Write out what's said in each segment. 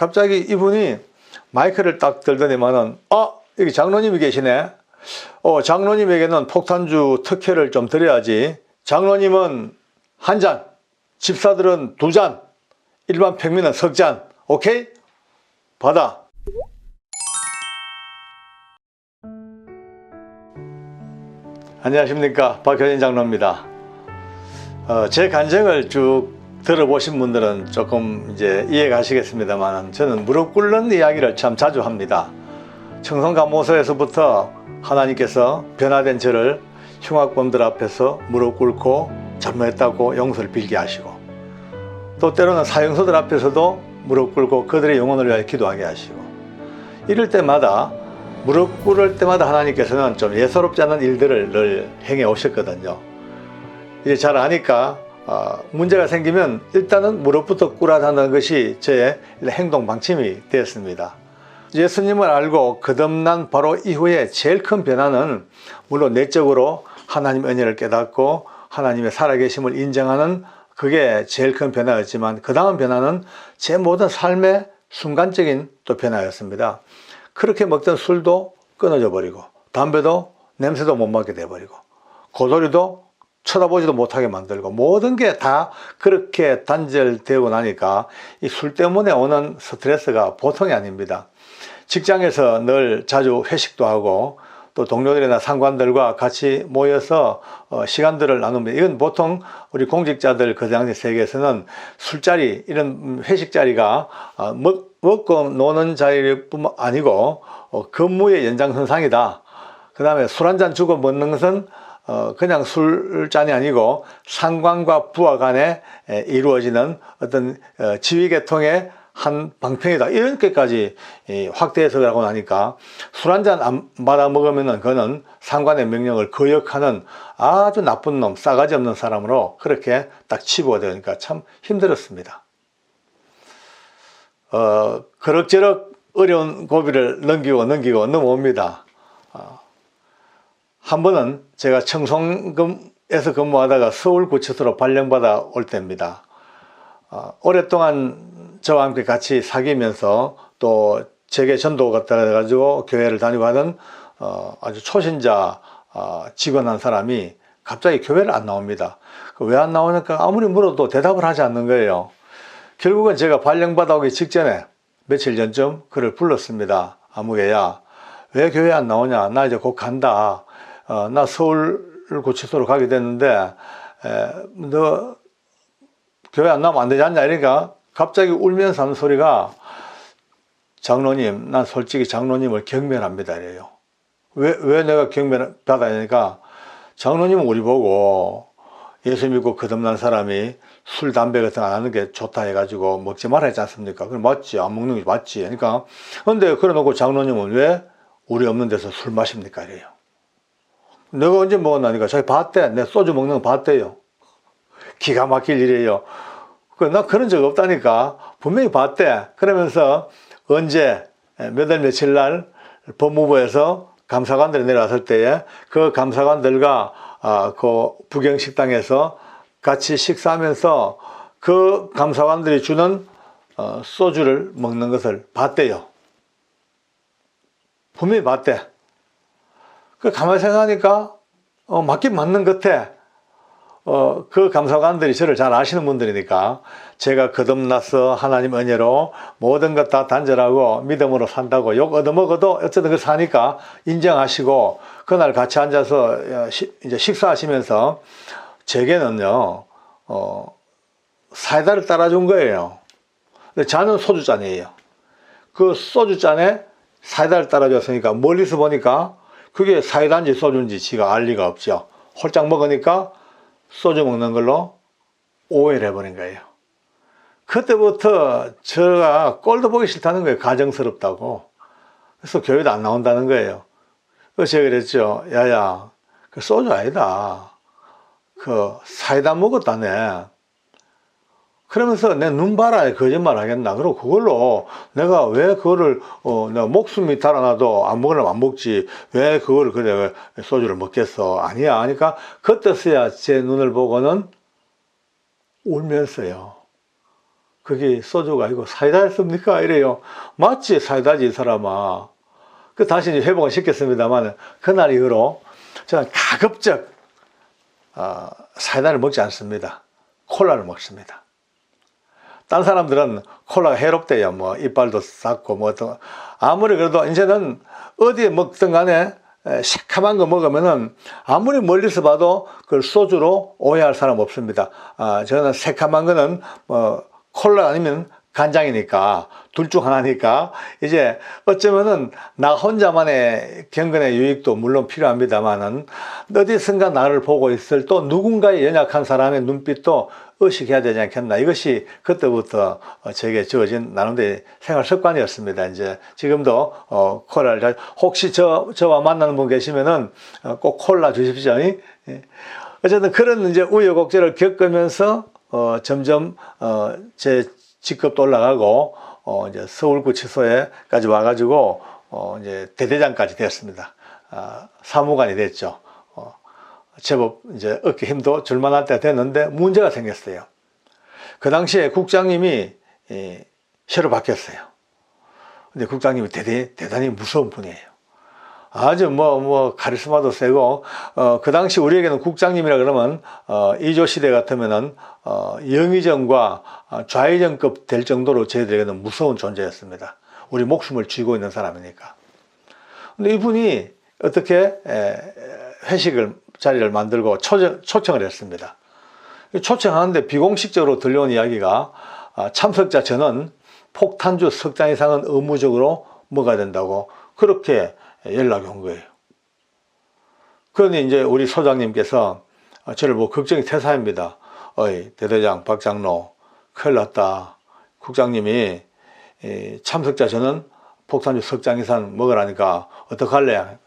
갑자기 이분이 마이크를 딱 들더니만은 아 여기 장로님이 계시네. 어 장로님에게는 폭탄주 특혜를 좀 드려야지. 장로님은 한 잔, 집사들은 두 잔, 일반 평민은 석 잔. 오케이? 받아. 안녕하십니까 박효진 장로입니다. 어, 제 간증을 쭉 들어보신 분들은 조금 이제 이해가 하시겠습니다만 저는 무릎 꿇는 이야기를 참 자주 합니다. 청성감모소에서부터 하나님께서 변화된 저를 흉악범들 앞에서 무릎 꿇고 잘못했다고 용서를 빌게 하시고 또 때로는 사형소들 앞에서도 무릎 꿇고 그들의 영혼을 위하여 기도하게 하시고 이럴 때마다 무릎 꿇을 때마다 하나님께서는 좀 예사롭지 않은 일들을 늘 행해 오셨거든요. 이제 잘 아니까 어, 문제가 생기면 일단은 무릎부터 꿇어다는 것이 제 행동 방침이 되었습니다. 예수님을 알고 거듭난 바로 이후에 제일 큰 변화는 물론 내적으로 하나님 은혜를 깨닫고 하나님의 살아계심을 인정하는 그게 제일 큰 변화였지만 그 다음 변화는 제 모든 삶의 순간적인 또 변화였습니다. 그렇게 먹던 술도 끊어져 버리고 담배도 냄새도 못 맡게 돼버리고 고도리도 쳐다보지도 못하게 만들고 모든 게 다 그렇게 단절되고 나니까 이 술 때문에 오는 스트레스가 보통이 아닙니다. 직장에서 늘 자주 회식도 하고 또 동료들이나 상관들과 같이 모여서 어, 시간들을 나눕니다. 이건 보통 우리 공직자들 그 당시 세계에서는 술자리 이런 회식 자리가 어, 먹, 먹고 노는 자리뿐만 아니고 어, 근무의 연장선상이다. 그 다음에 술 한 잔 주고 먹는 것은 어, 그냥 술잔이 아니고 상관과 부하 간에 에, 이루어지는 어떤 어, 지휘계통의 한 방편이다. 이렇게까지 이, 확대해서 하고 나니까 술 한잔안 받아 먹으면은 그는 상관의 명령을 거역하는 아주 나쁜 놈, 싸가지 없는 사람으로 그렇게 딱 치부가 되니까 참 힘들었습니다. 어, 그럭저럭 어려운 고비를 넘기고 넘기고 넘어옵니다. 어, 한 번은 제가 청송금에서 근무하다가 서울구치소로 발령받아 올 때입니다. 어, 오랫동안 저와 함께 같이 사귀면서 또 제게 전도 갔다 해가지고 교회를 다니고 하는 어, 아주 초신자 어, 직원 한 사람이 갑자기 교회를 안 나옵니다. 그왜안 나오니까 아무리 물어도 대답을 하지 않는 거예요. 결국은 제가 발령받아 오기 직전에 며칠 전쯤 그를 불렀습니다. 아무개야, 왜 교회 안 나오냐? 나 이제 곧 간다. 어, 나 서울 구치소로 가게 됐는데, 에, 너 교회 안 나오면 안 되지 않냐? 이러니까 갑자기 울면서 하는 소리가 장로님, 난 솔직히 장로님을 경멸합니다. 이래요. 왜, 왜 내가 경멸 받아야 되니까 장로님은 우리 보고 예수 믿고 거듭난 사람이 술, 담배 같은 거 안 하는 게 좋다 해가지고 먹지 말아야 하지 않습니까? 그럼 맞지. 안 먹는 게 맞지. 그러니까. 근데 그래 놓고 장로님은 왜 우리 없는 데서 술 마십니까? 이래요. 내가 언제 먹었나니까 자기 봤대. 내 소주 먹는 거 봤대요. 기가 막힐 일이에요. 그, 나 그런 적 없다니까. 분명히 봤대. 그러면서 언제, 몇 월 며칠 날 법무부에서 감사관들이 내려왔을 때에 그 감사관들과 아, 그 부경식당에서 같이 식사하면서 그 감사관들이 주는 어, 소주를 먹는 것을 봤대요. 분명히 봤대. 그 가만히 생각하니까 어, 맞긴 맞는 것 같아. 어, 그 감사관들이 저를 잘 아시는 분들이니까 제가 거듭나서 하나님 은혜로 모든 것 다 단절하고 믿음으로 산다고 욕 얻어먹어도 어쨌든 그 사니까 인정하시고 그날 같이 앉아서 시, 이제 식사하시면서 제게는요, 어, 사이다를 따라준 거예요. 근데 잔은 소주잔이에요. 그 소주잔에 사이다를 따라줬으니까 멀리서 보니까 그게 사이다인지 소주인지 지가 알 리가 없죠. 홀짝 먹으니까 소주 먹는 걸로 오해를 해버린 거예요. 그때부터 제가 꼴도 보기 싫다는 거예요. 가정스럽다고. 그래서 교회도 안 나온다는 거예요. 그래서 제가 그랬죠. 야야, 그 소주 아니다. 그 사이다 먹었다네. 그러면서 내 눈 봐라 거짓말 하겠나 그리고 그걸로 내가 왜 그거를 어 내가 목숨이 달아나도 안 먹으려면 안 먹지 왜 그거를 그래 소주를 먹겠어 아니야 하니까 그때서야 제 눈을 보고는 울면서요 그게 소주가 아니고 사이다였습니까? 이래요. 맞지 사이다지 이 사람아. 그 다시 이제 회복을 시켰습니다만 그날 이후로 저는 가급적 어, 사이다를 먹지 않습니다. 콜라를 먹습니다. 딴 사람들은 콜라가 해롭대요. 뭐 이빨도 쌌고 뭐 어떤 아무리 그래도 이제는 어디에 먹든 간에 에, 새카만 거 먹으면은 아무리 멀리서 봐도 그걸 소주로 오해할 사람 없습니다. 아, 저는 새카만 거는 뭐 콜라 아니면 간장이니까 둘 중 하나니까 이제 어쩌면은 나 혼자만의 경건의 유익도 물론 필요합니다만은 어디선가 나를 보고 있을 또 누군가의 연약한 사람의 눈빛도 의식해야 되지 않겠나 이것이 그때부터 어, 저에게 주어진 나름대로 생활 습관이었습니다. 이제 지금도 어, 콜라를 잘- 혹시 저 저와 만나는 분 계시면은 어, 꼭 콜라 주십시오. 예. 어쨌든 그런 이제 우여곡절을 겪으면서 어, 점점 어, 제 직급도 올라가고 어, 이제 서울구치소에까지 와가지고 어, 이제 대대장까지 되었습니다. 아, 사무관이 됐죠. 어, 제법 이제 어깨 힘도 줄만할 때가 됐는데 문제가 생겼어요. 그 당시에 국장님이 예, 새로 바뀌었어요. 근데 국장님이 대대, 대단히 무서운 분이에요. 아주 뭐, 뭐, 카리스마도 세고, 어, 그 당시 우리에게는 국장님이라 그러면, 어, 이조 시대 같으면은, 어, 영의정과 어, 좌의정급 될 정도로 저희들에게는 무서운 존재였습니다. 우리 목숨을 쥐고 있는 사람이니까. 근데 이분이 어떻게, 에, 에, 회식을, 자리를 만들고 초청, 초청을 했습니다. 이 초청하는데 비공식적으로 들려온 이야기가, 아, 참석자 저는 폭탄주 석잔 이상은 의무적으로 먹어야 된다고 그렇게 연락이 온 거예요. 그러니 이제 우리 소장님께서 저를 뭐 걱정이 태사입니다. 어이, 대대장, 박장로, 큰일 났다. 국장님이 이 참석자 저는 폭탄주 석잔 이상 먹으라니까 어떡할래?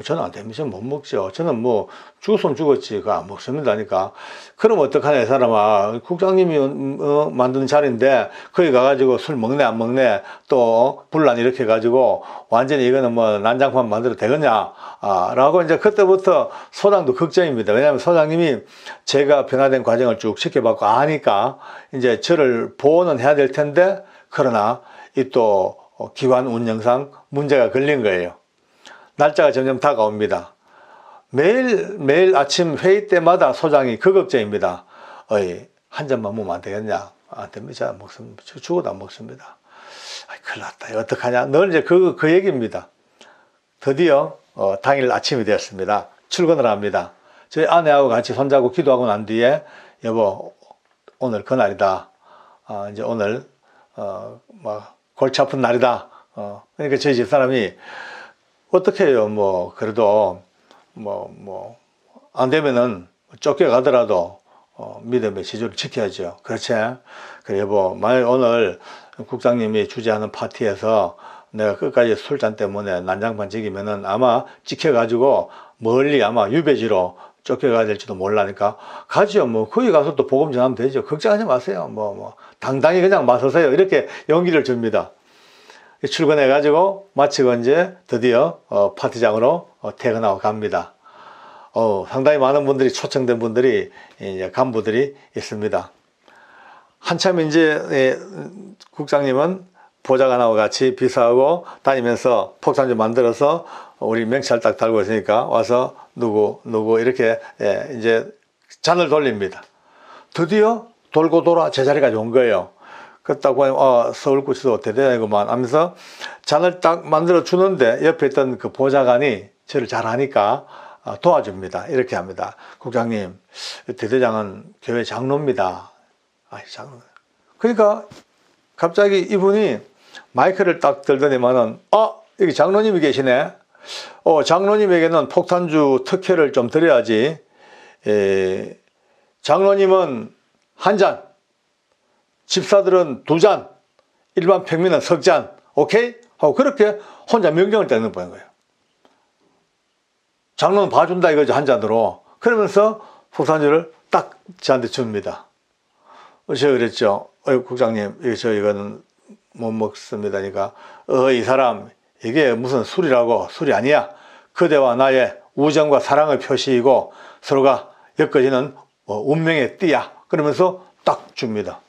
어, 저는 안 됩니다. 저는 못 먹죠. 저는 뭐 죽었으면 죽었지. 그거 안 먹습니다니까. 그럼 어떡하냐, 이 사람아. 국장님이 어, 만드는 자리인데 거기 가가지고 술 먹네, 안 먹네. 또 분란 이렇게 해가지고 완전히 이거는 뭐 난장판 만들어 되겠냐. 아, 라고 이제 그때부터 소장도 걱정입니다. 왜냐하면 소장님이 제가 변화된 과정을 쭉 지켜봤고 아니까 이제 저를 보호는 해야 될 텐데 그러나 이 또 기관 운영상 문제가 걸린 거예요. 날짜가 점점 다가옵니다. 매일 매일 아침 회의 때마다 소장이 그 걱정입니다. 어이 한 잔만 먹으면 안 되겠냐? 안 됩니다. 잘 먹습니다. 저 죽어도 안 먹습니다. 아이, 큰일 났다. 어떡하냐? 늘 이제 그, 그 얘기입니다. 드디어 어, 당일 아침이 되었습니다. 출근을 합니다. 저희 아내하고 같이 손잡고 기도하고 난 뒤에 여보 오늘 그날이다. 아, 이제 오늘 어, 막 골치 아픈 날이다. 어, 그러니까 저희 집 사람이 어떻게 해요? 뭐 그래도 뭐 뭐 안 되면은 쫓겨가더라도 어, 믿음의 지조를 지켜야죠. 그렇지? 그래 여보 만약 오늘 국장님이 주재하는 파티에서 내가 끝까지 술잔 때문에 난장판 지기면은 아마 찍혀가지고 멀리 아마 유배지로 쫓겨가야 될지도 몰라니까 가지요. 뭐 거기 가서 또 복음 전하면 되죠. 걱정하지 마세요. 뭐 뭐 당당히 그냥 맞서세요. 이렇게 용기를 줍니다. 출근해 가지고 마치고 이제 드디어 어, 파티장으로 어, 퇴근하고 갑니다. 어, 상당히 많은 분들이 초청된 분들이 이제 간부들이 있습니다. 한참 이제 예, 국장님은 보좌관하고 같이 비서하고 다니면서 폭탄주 만들어서 우리 명찰 딱 달고 있으니까 와서 누구 누구 이렇게 예, 이제 잔을 돌립니다. 드디어 돌고 돌아 제자리까지 온 거예요. 그렇다고 어, 서울구치소 대대장이구만 하면서 잔을 딱 만들어 주는데 옆에 있던 그 보좌관이 저를 잘 하니까 어, 도와줍니다. 이렇게 합니다. 국장님, 대대장은 교회 장로입니다. 아, 장로. 그러니까 갑자기 이분이 마이크를 딱 들더니만은 어 여기 장로님이 계시네. 어 장로님에게는 폭탄주 특혜를 좀 드려야지. 에, 장로님은 한 잔, 집사들은 두 잔, 일반 평민은 석 잔. 오케이? 하고 그렇게 혼자 명령을 내는 거예요. 장로는 봐준다 이거죠 한 잔으로. 그러면서 폭탄주를 딱 저한테 줍니다. 어, 제가 그랬죠. 어, 국장님, 저 이거는 못 먹습니다니까. 어, 이 사람, 이게 무슨 술이라고, 술이 아니야. 그대와 나의 우정과 사랑의 표시이고 서로가 엮어지는 어, 운명의 띠야. 그러면서 딱 줍니다.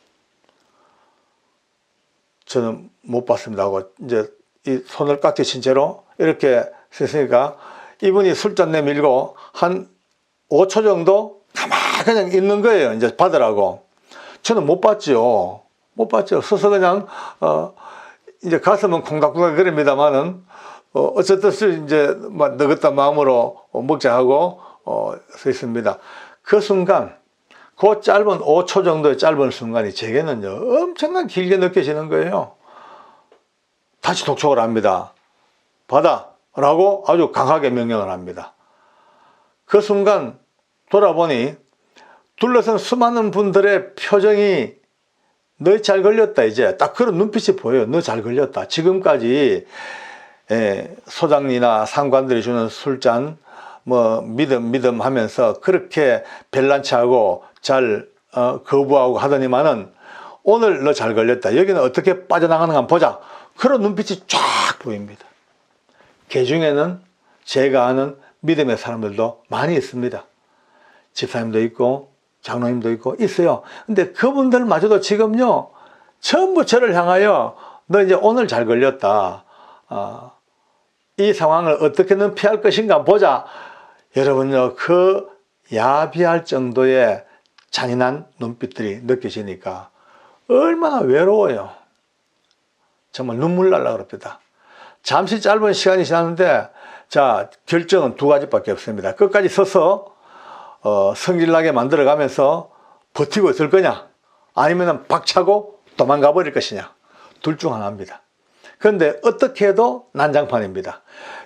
저는 못 봤습니다 하고 이제 이 손을 친 채로 이렇게 쓰니까 이분이 술잔 내밀고 한 5초 정도 가만히 그냥 있는 거예요. 이제 받으라고. 저는 못 봤죠. 못 봤죠. 서서 그냥, 어, 이제 가슴은 콩닥콩닥 그럽니다만은, 어, 어쨌든 이제 막 너긋한 마음으로 어, 먹자 하고, 어, 서 있습니다. 그 순간, 그 짧은 5초 정도의 짧은 순간이 제게는요, 엄청난 길게 느껴지는 거예요. 다시 독촉을 합니다. 받아! 라고 아주 강하게 명령을 합니다. 그 순간 돌아보니 둘러선 수많은 분들의 표정이 너 잘 걸렸다 이제 딱 그런 눈빛이 보여요. 너 잘 걸렸다. 지금까지 예, 소장이나 상관들이 주는 술잔 뭐 믿음 믿음 하면서 그렇게 별난치 하고 잘 어, 거부하고 하더니만은 오늘 너 잘 걸렸다. 여기는 어떻게 빠져나가는가 한번 보자. 그런 눈빛이 쫙 보입니다. 개 중에는 제가 아는 믿음의 사람들도 많이 있습니다. 집사님도 있고 장로님도 있고 있어요. 근데 그분들마저도 지금요 전부 저를 향하여 너 이제 오늘 잘 걸렸다. 아, 이 상황을 어떻게든 피할 것인가 보자. 여러분요 그 야비할 정도의 잔인한 눈빛들이 느껴지니까 얼마나 외로워요. 정말 눈물 날라 그럽니다. 잠시 짧은 시간이 지났는데 자 결정은 두 가지밖에 없습니다. 끝까지 서서 어, 성질나게 만들어가면서 버티고 있을 거냐 아니면 박차고 도망가 버릴 것이냐 둘 중 하나입니다. 그런데 어떻게 해도 난장판입니다.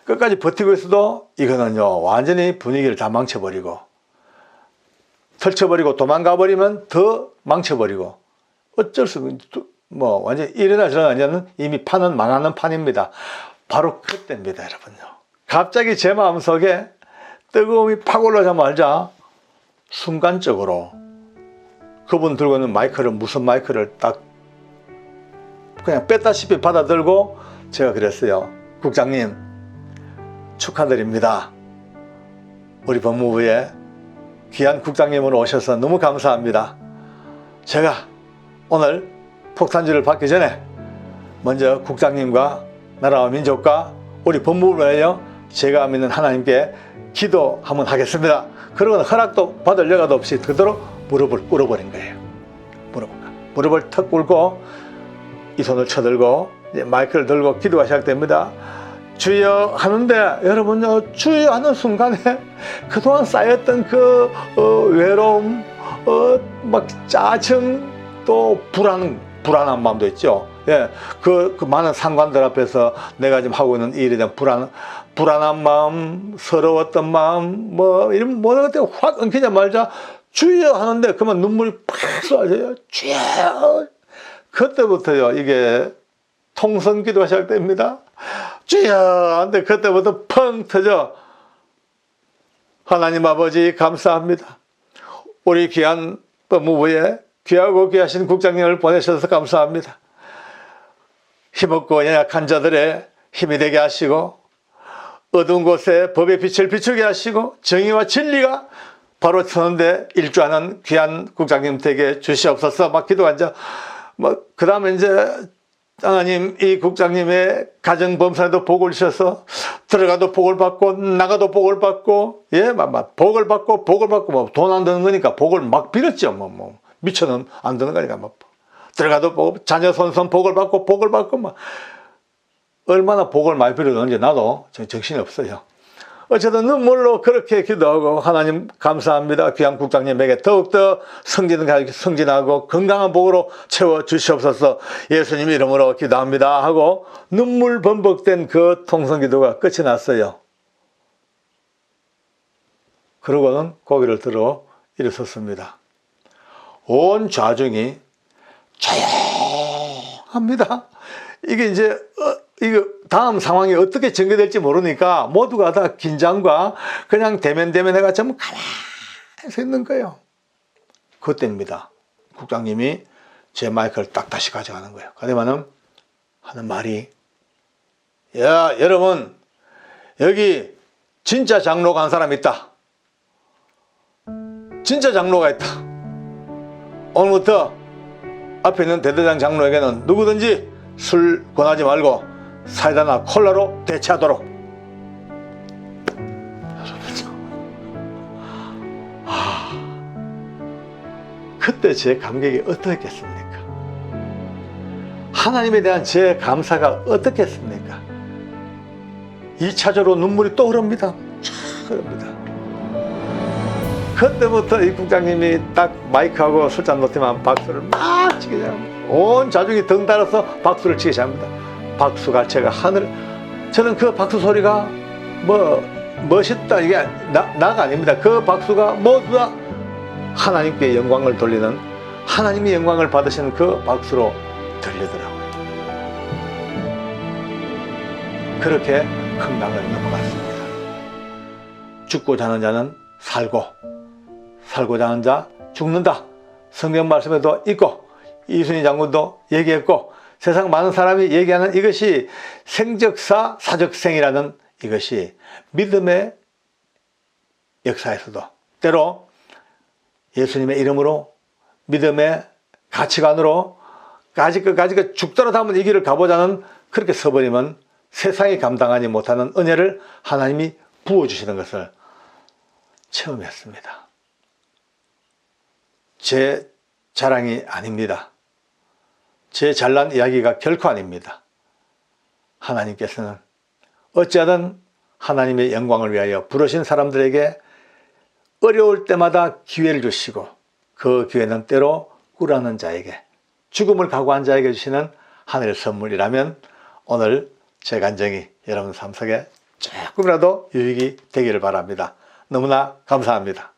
끝까지 버티고 있어도 이거는요 완전히 분위기를 다 망쳐버리고 털쳐버리고 도망가 버리면 더 망쳐버리고 어쩔 수 없뭐 완전 히 이러나 저러나 아니면 이미 판은 망하는 판입니다. 바로 그때입니다, 여러분요. 갑자기 제 마음속에 뜨거움이 팍 올라자마자 순간적으로 그분 들고 있는 마이크를 무슨 마이크를 딱 그냥 뺐다시피 받아들고 제가 그랬어요. 국장님 축하드립니다. 우리 법무부에 귀한 국장님으로 오셔서 너무 감사합니다. 제가 오늘 폭탄주를 받기 전에 먼저 국장님과 나라와 민족과 우리 위하여 제가 믿는 하나님께 기도 한번 하겠습니다. 그러고 허락도 받을 여가도 없이 그대로 무릎을 꿇어버린 거예요. 무릎, 무릎을 턱 꿇고 이 손을 쳐들고 마이크를 들고 기도가 시작됩니다. 주여 하는데 여러분요 주여 하는 순간에 그동안 쌓였던 그 어, 외로움, 어, 막 짜증, 또 불안 불안한 마음도 있죠. 예, 그, 그 많은 상관들 앞에서 내가 지금 하고 있는 일에 대한 불안, 불안한 마음, 서러웠던 마음, 뭐, 이런 모든 것들이 확 엉키자마자 주여 하는데 그만 눈물이 팍 쏟아져요. 주여! 그때부터요, 이게 통성기도가 시작됩니다. 주여! 하는데 그때부터 펑 터져. 하나님 아버지 감사합니다. 우리 귀한 법무부에 귀하고 귀하신 국장님을 보내셔서 감사합니다. 힘없고 연약한 자들의 힘이 되게 하시고 어두운 곳에 법의 빛을 비추게 하시고 정의와 진리가 바로 서는데 일주하는 귀한 국장님 댁에 주시옵소서 막 기도한 자 뭐 그 다음에 이제 하나님 이 국장님의 가정 범사에도 복을 주셔서 들어가도 복을 받고 나가도 복을 받고 예 막 복을 받고 복을 받고 뭐 돈 안 드는 거니까 복을 막 빌었죠 뭐뭐 뭐. 미쳐는 안 되는 거니까 뭐 들어가도 복, 자녀 손손 복을 받고 복을 받고 막 얼마나 복을 많이 빌어줬는지 나도 정신이 없어요. 어쨌든 눈물로 그렇게 기도하고 하나님 감사합니다. 귀한 국장님에게 더욱더 성진, 성진하고 건강한 복으로 채워 주시옵소서 예수님 이름으로 기도합니다 하고 눈물 범벅된 그 통성 기도가 끝이 났어요. 그러고는 고개를 들어 일어섰습니다. 온 좌중이 조용합니다. 이게 이제 어, 이거 다음 상황이 어떻게 전개될지 모르니까 모두가 다 긴장과 그냥 대면 대면 해가 전부 가만히 서 있는 거예요. 그때입니다. 국장님이 제 마이크를 딱 다시 가져가는 거예요. 그러면은 하는 말이 야 여러분 여기 진짜 장로가 한 사람 있다. 진짜 장로가 있다. 오늘부터 앞에 있는 대대장 장로에게는 누구든지 술 권하지 말고 사이다나 콜라로 대체하도록. 아, 그때 제 감격이 어떻겠습니까? 하나님에 대한 제 감사가 어떻겠습니까? 2차적으로 눈물이 또 흐릅니다. 촥 흐릅니다. 그때부터 이 국장님이 딱 마이크하고 술잔 놓지만 박수를 막 치게 됩니다. 온 자중이 등 달아서 박수를 치게 합니다. 박수가 제가 하늘, 저는 그 박수 소리가 뭐 멋있다 이게 나, 나가 아닙니다. 그 박수가 모두 다 하나님께 영광을 돌리는 하나님이 영광을 받으시는 그 박수로 들리더라고요. 그렇게 금강을 넘어갔습니다. 죽고자 하는 자는 살고 살고자 하는 자 죽는다. 성경 말씀에도 있고 이순희 장군도 얘기했고 세상 많은 사람이 얘기하는 이것이 생적사 사적생이라는 이것이 믿음의 역사에서도 때로 예수님의 이름으로 믿음의 가치관으로 끝까지 그 죽더라도 한번 이 길을 가보자는 그렇게 서버리면 세상이 감당하지 못하는 은혜를 하나님이 부어주시는 것을 체험했습니다. 제 자랑이 아닙니다. 제 잘난 이야기가 결코 아닙니다. 하나님께서는 어찌하든 하나님의 영광을 위하여 부르신 사람들에게 어려울 때마다 기회를 주시고 그 기회는 때로 꿀하는 자에게 죽음을 각오한 자에게 주시는 하늘의 선물이라면 오늘 제 간증이 여러분 삶 속에 조금이라도 유익이 되기를 바랍니다. 너무나 감사합니다.